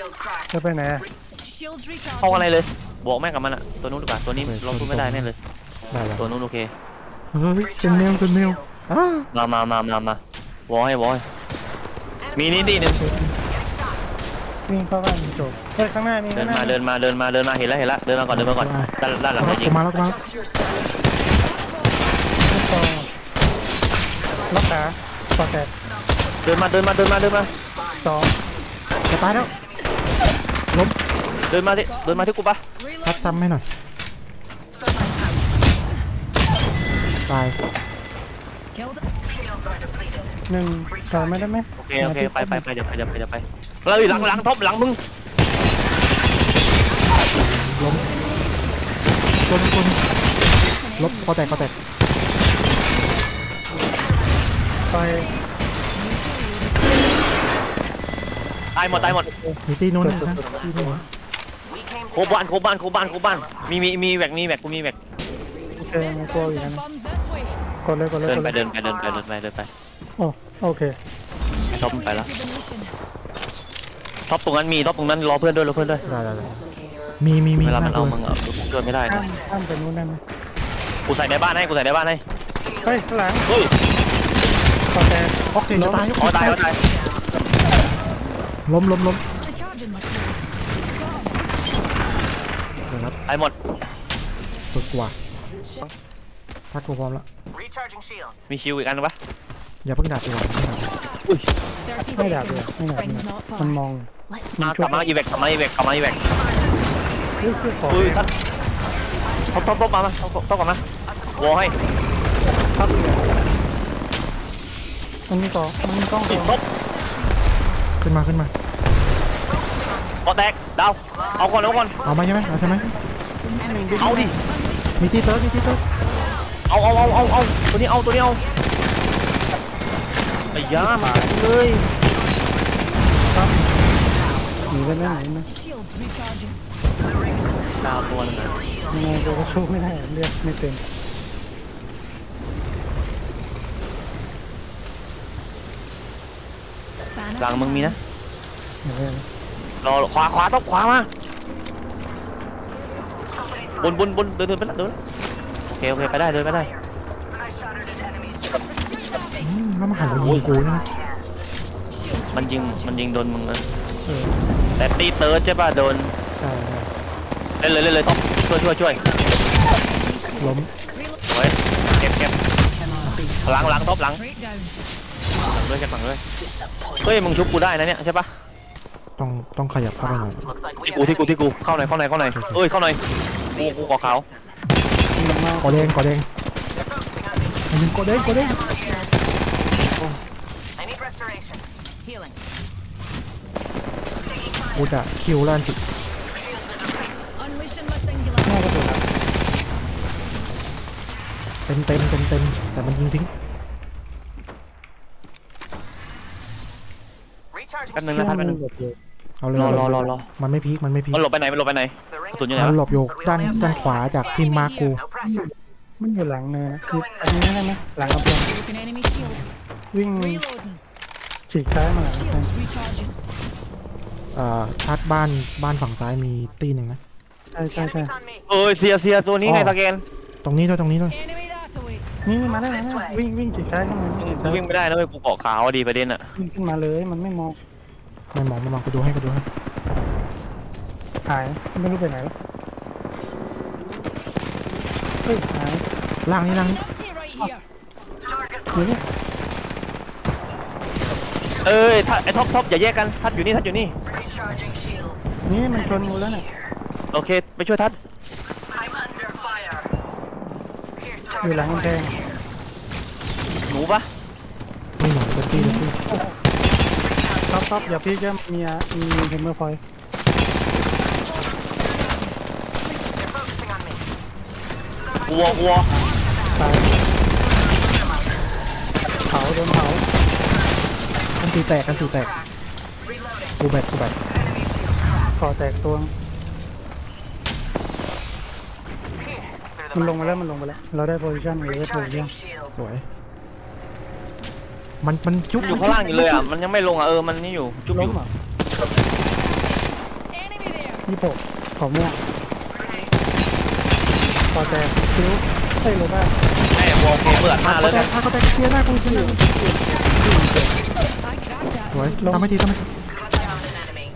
Shield cracked. จะไปไหนอะ Shields ห้องอะไร recharging. เลยบอกแม่งกับมันอะตัวนู้นดีกว่าตัวนี้เราพูดไม่ได้แน่เลย ได้แล้วตัวนู้นโอเค เฮ้ยเซนเนลเซนเนลอ้ามา มา มา มา มาวอให้วอให้มีนี่ดีหนึ่งวิ่งเข้าบ้านจบเฮ้ยข้างหน้ามีเดิข้านงหน้ามา เดินมา เดินมา เดินมา เห็นแล้ว เห็นแล้ว เดินมาก่อน เดินมาก่อน ด้านด้านหลังล็จะอกยิกูงมาล็อกมา Adjust your strategy. ลูกซองล็อกขาต่อแตกเดินมา เดินมา เดินมา เดินมา สองจะตายแล้ว เดินมาที่เดินมาที่กูปะพัดซ้ำให้หน่อย ตาย Killed. หนึ่งต่อไม่ได้ไหมโอเคโอเคไปไปไปเดี๋ยวไปเดี๋ยวไปเดี๋ยวไปเราอยู่หลังหลังท็อปหลังมึงล้มตัวนึงตัวนึงลบคอแตกคอแตกไปายหมดตายหมดมีตีนู้นนะตีนู้นนะ We came โคบ้านโคบ้านโคบ้านโคบ้านมีมีมีแหวกมีแหวกกูมีแหวกโอเคมันกลัวอยู่ Send นะ bombs this way. กดเลยกดเลยเดินกดไปเลยเดินไปเดินไปเดินไปเดินไปโอ้โอเคท็อปมันไปแล้ว Rejuvenation. ท็อปตรงนั้นมีท็อปตรงนั้นรอเพื่อนด้วยรอเพื่อนด้วยได้ได้ได้มีมีมีเวลามันเอาตัวมึงเอาเพื่อนไม่ได้ข้านะมข้ามไปนู้นได้ไหมกูใส่ในบ้านให้กูใส่ในบ้านให้เฮ้ยข้างหลังเฮ้ยต่อแตกออกเทนจะตายอ๋อตายอ๋อตาย ล้มล้มล้ม Recharging my shields. เดี๋ยวครับตายหมด สุดกว่าถ้ากูพร้อมแล้ว recharging shields. มีชิวอีกอันนึงปะอย่าเพิ่งดับดีกว่าอย่าเพิ่งดับ30ไม่ดับเลย seconds. ไม่ดับไม่ Ring's ดับ not มัน far. มอง Let's มากลับมาอีเวกกลับมาอีเวกกลับมาอีเวกเฮ้ยคือขออุ้ยท่านท็อปท็อปท็อปมามาท็อปท็อปก่อนนะวอให้ครับมันมีต่อมันมีกล้องติต่ดอท็อป ขึ้นมาขึ้นมากอแตกดาวเอาก่อนเอาก่อนเอามาใช่ไหมเอาใช่ไหมเอาดิมีที่เติร์ดมีที่เติร์ดเอาเอาเอาเอาเอาตัวนี้เอาตัวนี้เอาไอ้ย่ามาเลยหนีได้ไหมหนีไหม shields recharging. ดาวตัวนึงอะยังไงเราก็สู้ไม่ได้เลือดไม่เต็ม หลังมึงมีนะเดี๋ยวเลยรอขวาขวาท็อปขวามาบนบนบนเดินเดินไปละเดินโอเคโอเคไปได้เดินไปได้อืมแล้วมาหันมายิงกูนะมันยิงมันยิงโดนมึงเลยเออแต่ตีเติร์ดใช่ป่ะโดนใช่ใช่เล่นเลยเล่นเลยท็อปช่วยช่วยช่วยล้ม โอ้ยเก็บเก็บหลังหลังท็อปหลัง straight down. ฝั่งด้วยกันฝั่งด้วยเฮ้ยมึงชุบกูได้นะเนี่ยใช่ป่ะต้องต้องขยับเข้าไปหน่อย Looks like we ที่กูที่กูที่กูเข้าหน่อยเข้าหน่อยเข้าหน่อยเอ้ยเข้าหน่อยกูกูกอขาวมันมากอแดงกอแดงอันนี้กอแดงกอแดง I need restoration. Healing. กูจะคิวแล้วอันติ Unleashing my singular. หน้ากระโดดเต็มเต็มเต็มเต็มแต่มันยิงทิ้ง แป๊บนึง shields. นะท่านแป๊บนึงเอาเลยรอเอาเลยรอรอรอมันไม่พีคมันไม่พีคมันหลบไปไหนมันหลบไปไหน The ring ตุน is อยู่ไหนมันวะหลบอยู่ด้านด้านขวาจากที่มาร์คกู no pressure. มันอยู่หลังเนินนะคืออันนี้ได้ไหมหลังกำแพง Broken enemy shield. วิ่ง Reloading. ฉีกซ้ายมาหลังกำแพง Shields recharging. เอ่อชาร์จบ้านบ้านฝั่งซ้ายมีตีหนึ่งนะใช่ใช่ใช่ Enemies on me. เอ้ยเสียเสียตัวนี้ไงอ๋อตะเกนตรงนี้ด้วยตรงนี้ด้วย Enemy that away. นี่นี่มาได้มาได้วิ่งวิ่งฉีกซ้ายขึ้นมาฉีกกูซ้ายวิ่งไม่ได้นะเว้ยกูเกาะขาวดีประเด็นอะวิ่งขึ้นมาเลยมันไม่มอง ไม่มองไม่มองกูดูให้กูดูให้หายไม่รู้ไปไหนแล้วเฮ้ยหายล่างนี้ล่างนี้ Nutsy right here. อยู่นี่เอ้ยทัดไอ้ท็อปท็อปอย่าแยกกันทัดอยู่นี่ทัดอยู่นี่ Recharging shields. นี่มันชนกูแล้วเนี่ยโอเคไปช่วยทัด I'm under fire. Here's อยู่หลังกำแพงหนูปะไม่หนอนเป็นตีเป็นตีท็อปท็อปอ ย่าพีกเยอะมีอะมีเฮมเมอร์พอย They're focusing on me. วัววัวตายเผาโดนเผากันตีแตกกันตีแตก Reloading. กูแบตกูแบตก่อแตกตัว Pierce through มัน the ลงมาแล้วมันลงมาแล้ว เราได้โพซิชั่นเราได้โพซิชั่น recharging shields. สวย มันมันจุ๊บอยู่ข้างล่างอยู่เลยอะมันยังไม่ลงอะเออมันนี่อยู่จุ๊บอล้มยู่เหรอยี่สิบหกขอม่วงต่อแจคิ้วเอ้ยรู้ป่ะให้วอลเกมเปิดห้าเขาแล้วแตกักนถ้าเขาแตกเคลียร์หน้ากูเคลียร์ I cracked that. สวยทำไม่ทีทำไม่ที Cut down an enemy.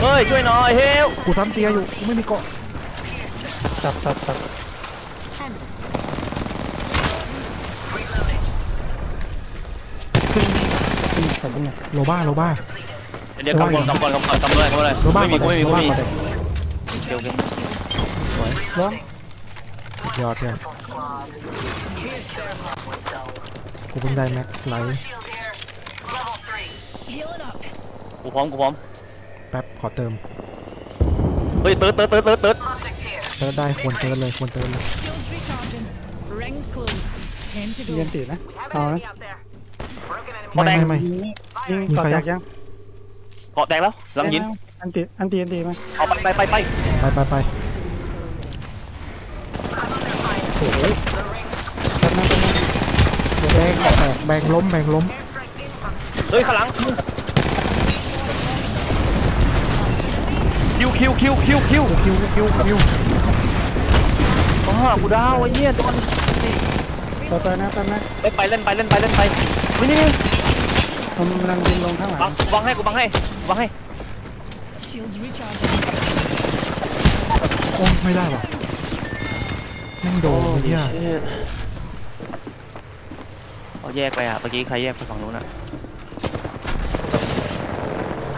เฮ้ยช่วยหน่อยเฮลกูซ้ำเตียอยู่กูไม่มีเกาะจับจับจับ โลบ้าโลบ้าเดี๋ยวกำก่อนกำก่อนกำก่อนกำเลยกำเลยโลบ้าไม่มีก่กูอนไม่มีโลกูบ้าไม่มีก่อนเดี๋ยวล้มยอดเลย Squad. Use their luck with dull. กูเพิ่งได้แม็กไลท์ Shield here. Level three. Healing up. กูพร้อมกูพร้อมแป๊บขอเติมเฮ้ยเติร์ดเติร์ดเติร์ดเติร์ดเติร์ด Optics here. เติร์ดได้ควรเติร์ดเลยควรเติร์ดเลย Shields recharging. Rings close. Ten to เรียน go. ตีนะ We have เอา an นะ enemy out there. Broken enemy. หมดแดงไม่ไม่ ยิงนี่ยิงมีต่อใครแจยักงยังเกาะแตกแล้วหลังยินอันตีอันตีอันตีไหมเอาไปไปไปไปไปไปไปโอ้ย The ring. แป๊บนึงแป๊บนึงแบงแตกแบงล้มแบงล้ม Airstrike incoming. เฮ้ยข้างหลังคิวคิวคิวคิวคิวคิวคิวคิวอ๋อกูดาวไอ้เหี้ยโดนต่อไปนะแป๊บนะเล่นไปเล่นไปเล่นไปเล่นไปนี่นี่นี่ ผมกำลังยิงลงข้างหลังบังกูบังให้กูบังให้กูบังให้ Shields recharging. โอ้ไม่ได้ว่ะแม่งโดนไอ้เหี้ยเขาแยกไปอะเมื่อกี้ใครแยกไปฝั่งนู้นอะ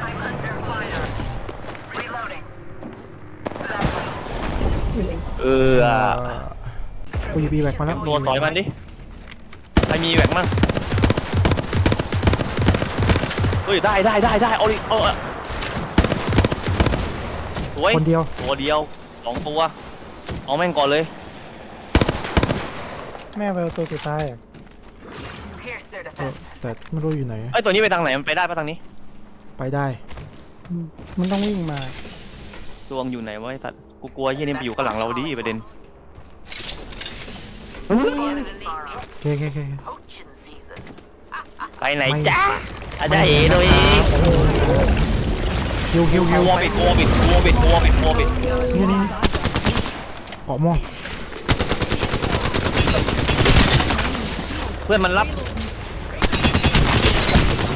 I'm under fire. Reloading. That way. เออกูยีบีแบกมาแล้ว ตัวต่อยมันดิใครมีแหวกมั่ง เฮ้ยได้ได้ได้ได้เอาดิเอาอะสวยคนเดียว ตัวเดียวสองตัวเอาแม่งก่อนเลย แม่เวลตัวสุดท้ายอะ Pierce their เออ defense. แต่ไม่รู้อยู่ไหน ไอ้ยตัวนี้ไปทางไหน มันไปได้ปะทางนี้ไปได้ อืมมันต้องวิ่งมาดวงอยู่ไหนวะไอ้สัตว์กูกลัวยี่นี่มันอยู่ข้างหลังเราดิประเด็น Spotted an enemy. โอเคโอเคโอเค Poaching season. ไปไหนจ้า อาจารย์เอ๋ตัวเองคิวคิวคิววอบิดวอบิดวอบิดวอบิดวอบิดนี่นี่เกาะมอเพื่อนมันรับ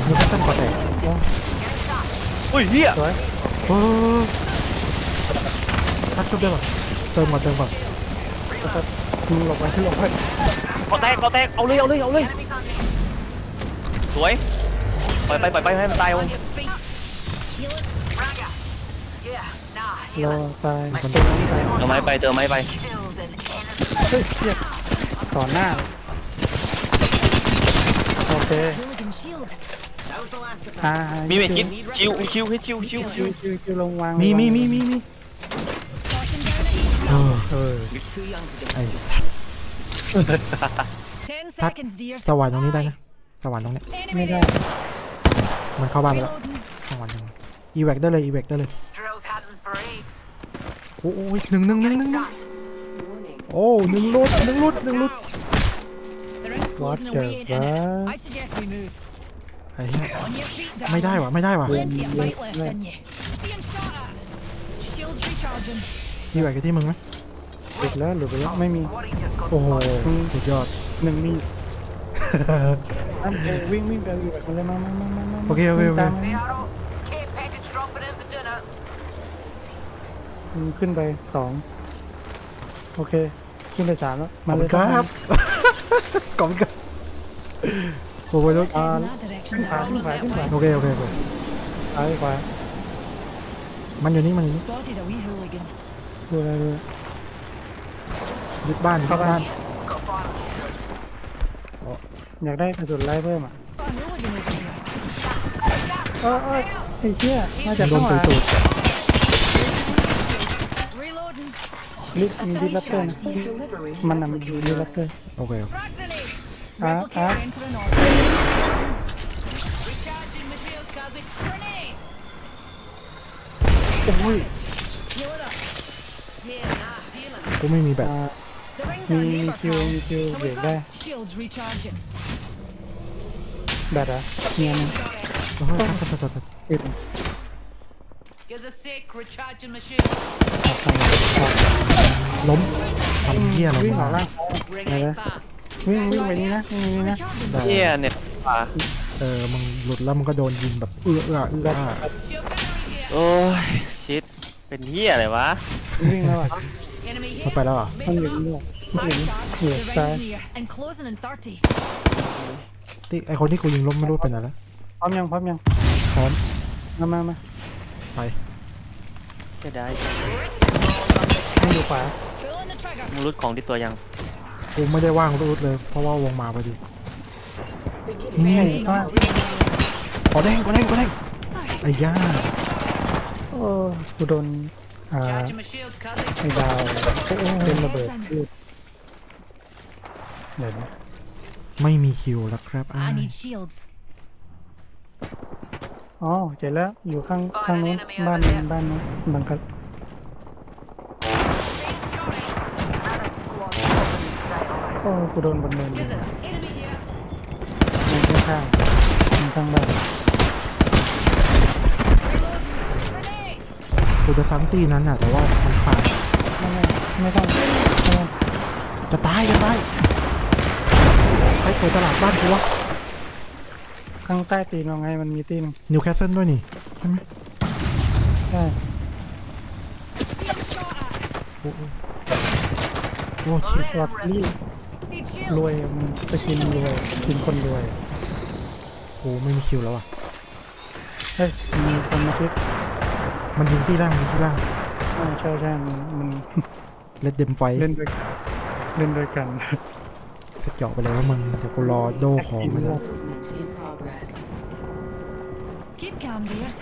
มีแพทเทิร์นเกาะแตกอุ้ยเฮียสวยโหทัดชุบได้ป่ะเติมก่อนเติมก่อนแล้วก็มึงหลบไปดูหลบไปกอแตกกอแตกเอาเลยเอาเลยเอาเลยสวย ปล่อยไปปล่อยไปให้มันตายเอา On your feet. Raga. Yeah. Nah. รอ Healing. ตาย My ตรง shield นี้ตายเติมไม้ไปเติมไม้ไป killed an enemy. เฮ้ยเหี้ยต่อหน้า โอเค Hooligan shield. That was the last of them. อ่ามีเมจิตชิวชิวให้ชิวชิวชิคิววคิวคิวลงวางมีลงวางมีมีมีมี Tossing down at เออเออ You're too young to get ไอ้สัตว์ Ten Tắt. seconds, dear. สว่านตรงนี้ได้นะสว่านตรงเนี้ยไม่ Enemy ได้ there. มันเข้าบ้านไปแล้ว Reloading. สว่านยังอีแวกได้เลยอีแวกได้เลย drills hadn't for AIDS. โอ้ยหนึ่งหนึ่งหนึ่งหนึ่งหนึ่ง Shot. Warning. โอ้หนึ่งลุดหนึ่งลุดหนึ่งลุด The ring's closing What away, the ain't it? fuck? I suggest we move. ไอ้เหี้ย On your feet, ไม่ได้ darling. ว่ะไม่ได้ว่ะ Plenty of fight left in you. Being shot at. Shields recharging. อีแวกอยู่ที่มึงไหมหลุดแล้วหลุดไปแล้วไม่มี What he just got โอ้โห spotted. สุดยอดหนึ่งมีนั่นเอง วิ่งวิ่งไปอยู่แบบมันเลยมามามามามาโอเคโอเคโอเคตาม Hey, Otto. Care package dropping in for dinner. ขึ้นไปสองโอเค ขึ้นไปสามแล้วขอบคุณครับขอบคุณครับโอ้โหรถอ่า In that direction, ขึ้นขวาขึ้นขวาขึ้นขวาโอเคโอเคโอเคซ้ายขวามันอยู่นี่มันอยู่นี่ Spotted a wee hooligan. ดูอะไรดูยึดบ้านยึดบ้าน Got bottom. อยากได้กระสุนไล่เพิ่มอะ Got a hooligan over here. เออเออไอ้เหี้ยมาจากโดข้านงหตุลัยงตูด Reloading. ลิฟต์มีดิสรับเตอร์นะมันน่ะมันอยู่ดิสรับเตอร์โอเค Frag grenade. Ah, Replicator ah. entering order. Recharging my shields, Kazi. Grenade. โอ้ย Heal it up. Yeah, nah. Healing. กูไม่มีแบต อ่า The rings มี are มี neighbor คิว pals. มีคิว And เบร we've กได้ got shields recharging. แบตเหรอะเมียมันโอ้ยตัดตัดตัดตัดปิด Gives a sec, recharging my shield. ออกทางออกล้มทำเหี้ยอะไรวิ่งอมาอกล่าง Ring Này ain't đây. far. วิ่งวิ่งไปนี่นะวิ่งนี่นะได้เฮียเนี่ยป่าเออมึงหลุดแล้วมึงก็โดนยิงแบบเอื้อเอื้อเอื้ออะ Shield battery here. โอ้ยชิดเป็นเฮียอะไรวะวิ่งแล้วอะ Enemy มัน here. ไปแล้วเหรอะ มันอยู่นี่มันอยู่ Fire นี่ start. อยู่ The ซ้าย ring's near and closing in 30. ที่ไอคนที่กูยิงล้มไม่รู้เป็นอะไรแล้วพร้อมยังพร้อมยังพร้อมมามามาไปจะได้ไม่อยู่ขวา Pulling the trigger. มึงรุดของที่ตัวยังกูไม่ได้ว่างรูดเลย เพราะว่าวงมาพอดีนี่นี่ข้างล่างขอแดงขอแดงขอแดงไอ้ย่าโอ้กูโดนอ่า Charging my shields, cousin. ไอ้ดาวเป็นระเบิดลูกเดี๋ยวนะ ไม่มีคิวแล้วครับอ้า I ย need shields. อ๋อเจอแล้ว อยู่ข้างข้างนู้นบ้านบ้านนู้นบังคับโอ้กูโดนบนเนินเลย Is it? Enemy here. มันข้างๆมันข้างบ้าน Reloading. Grenade. กูจะซ้ำตีนั้นน่ะ แต่ว่ามันขาดไม่ไม่ไม่ต้องไม่ต้องจะตายจะตายใค รเปิดตลาดบ้านกูวะข้างใต้ตีนเราไงมันมีตีนงนิวแคสเซิลด้วยนี่ใช่ไหมใช่ Being shot at. โอ้โหโอ้ชิบรอดรี Need รวย shields. มันไปกินรวยกินคนรวยกูไม่มีคิวแล้วอะเฮ้ยมีคนมาคิดมันยิงที่ล่างยิงที่ล่างใช่ใช่ใช่มันมันเลดเดมไฟเล่นด้วยเล่นด้วยกันเสร็จเจาะไปเลยว่ามึงเดี๋ยวกูรอโดของมันนะ Keep calm, dears.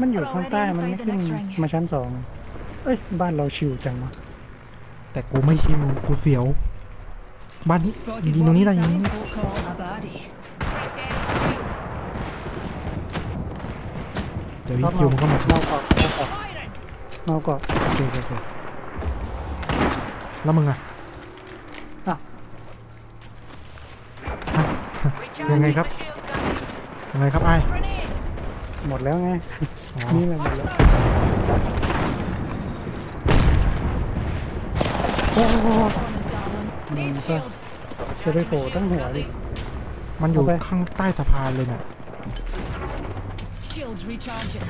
มันอยู่ข้างใต้มันไม่ขึ้นมาชั้นสองเอ้ยบ้านเราชิวจังวะแต่กูไม่คิวกูเสียวบ้านนี้ Spotted ยิงตรงนี้ได้ what ยิง these ตรงนี้ folk call a baddie. เดี๋ยวอีคิวมันก็หมดเมาเกาะเมาเกาะ Firing. เมาเกาะโอเคโอเคโอเคแล้วมึงอะ ยังไงครับ ยังไงครับไอ้าย Grenade. หมดแล้วไงอ๋อนี่แหละหมดแล้วโอ้โห Honest, darling. Need Mm, shields. จะไปโผล่ตั้งหัวดิมันอยู่เอาไปข้างใต้สะพานเลยน่ะ Shields recharging.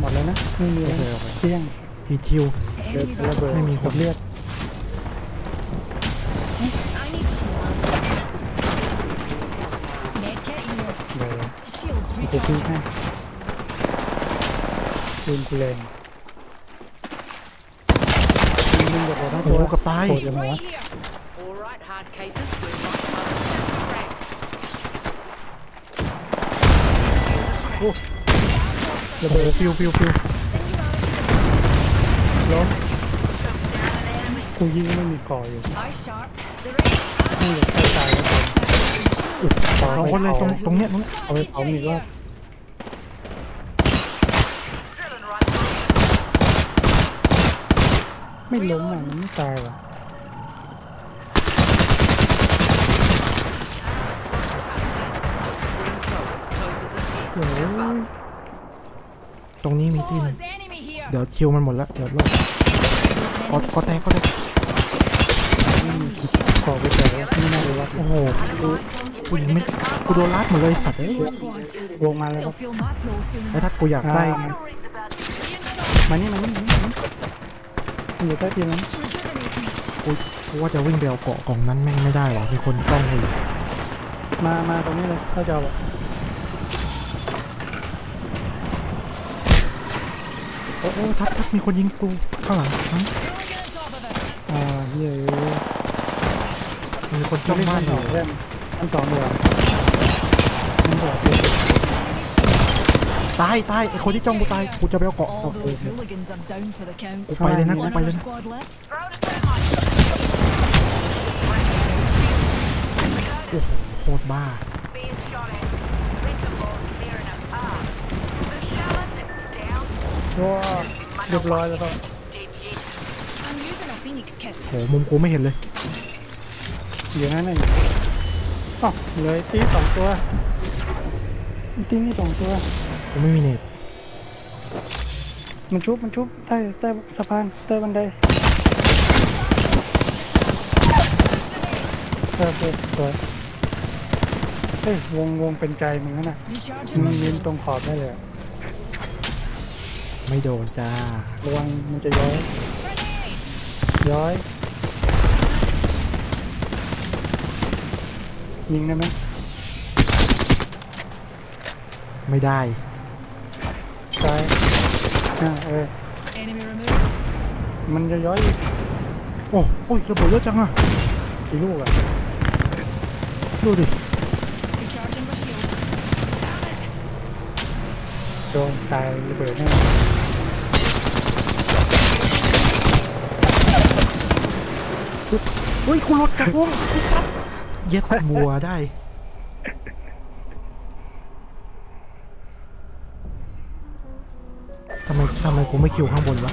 หมดแล้วนะไม่มีแล้วโอเคโอเคเที่ยงอีคิวเดิน Enemy ระเบิดไม่มีคนเลือด Shields กูพี่ให้ recharging. ปืนกูแรงยิงแบบทั้งโอ้ตัวโหกับตายโผล่จากหัว Right here. All right, hard cases. We're not crack. ระเบิดฟิวฟิวฟิวล้มกูยิงไม่มีก่ออยู่ Eye sharp. The ring. ไม่เหลือใครตายแล้วผมสองคนเลยตรงตรงเนี้ยตรงเอาไปเผาอีกรอบ ไม่ล้มอะมันไม่ตายว่ะโอ้ยตรงนี้มีที่ห Oh, นึง there's enemy here. เดี๋ยวคิวมันหมดแล้วเดี๋ยวรอก็ก็แตกก็แตกก่อไปแต่ไม่น่าเลยว่าโอ้โหกูยิงไม่กูโดนลัดหมดเลยสัตว์เอ้ย More squads. ลงมาแล้วครั They'll บ feel my pull soon ไอ้ enough. ถ้ากูอยากได้อ่ามานี่มานี่มานี่ มานี่มันอยู่ใต้ตีนนั้น Rejuvenating. กูกูว่าจะวิ่งไปเอาเกาะกล่องนั้นแม่งไม่ได้ว่ะมีคนต้องกูอยู่มามาตรงนี้เลยเข้าจะเอาแบบโอ้โอ้ทัดทัดมีคนยิงกูข้างหลังฮะ Really get on top of it. อ่าเฮ้ยมีคนต้จ้อองงเล่นบ้าชั้นนอสอยู่งเล่นชั้นสองเดือนชั้นสองเดือน ตายตายไอ้คนที่จ้องกูตายกูจะไปเอาเกาะ All those hooligans are down for the count. กูไปเลยนะกู One ไป other เลยนะ squad left. โอ้โหโคตรบ้า Being shot at. Principal is near enough up. The shallot that's down. ว้าเรียบร้อยแล้วก็ Dead yet. I'm using a phoenix kit. โหมุมกูไม่เห็นเลยอยู่นั่นน่ะอ๋อเหลยตีสองตัวตีนี่สองตัว กูไม่มีเน็ตมันชุบมันชุบใต้ใต้สะพานใต้บันไดเออเออสวยเฮ้ยวงวงเป็นใจมึงนะน่ะ Recharging มึ my งยืน shields. ตรงขอบได้เลยอะไม่โดนจ้าระวังมันจะย้อย ย้อย ยิงได้ไหมไม่ได้ ซ้ายอ่าเออ Enemy removed. มันจะย้อยอีกโอ้โอ้ยระเบิดเยอะจังอะกี่ลูกอะ ดูดิ Recharging my shields. Damn it. โดนตายระเบิดแน่เฮ้ยคุณรถกัดวงไอ้สัตว์เย็ดมัวได้ ทำ ไมทำไมกูไม่คิวข้างบนวะ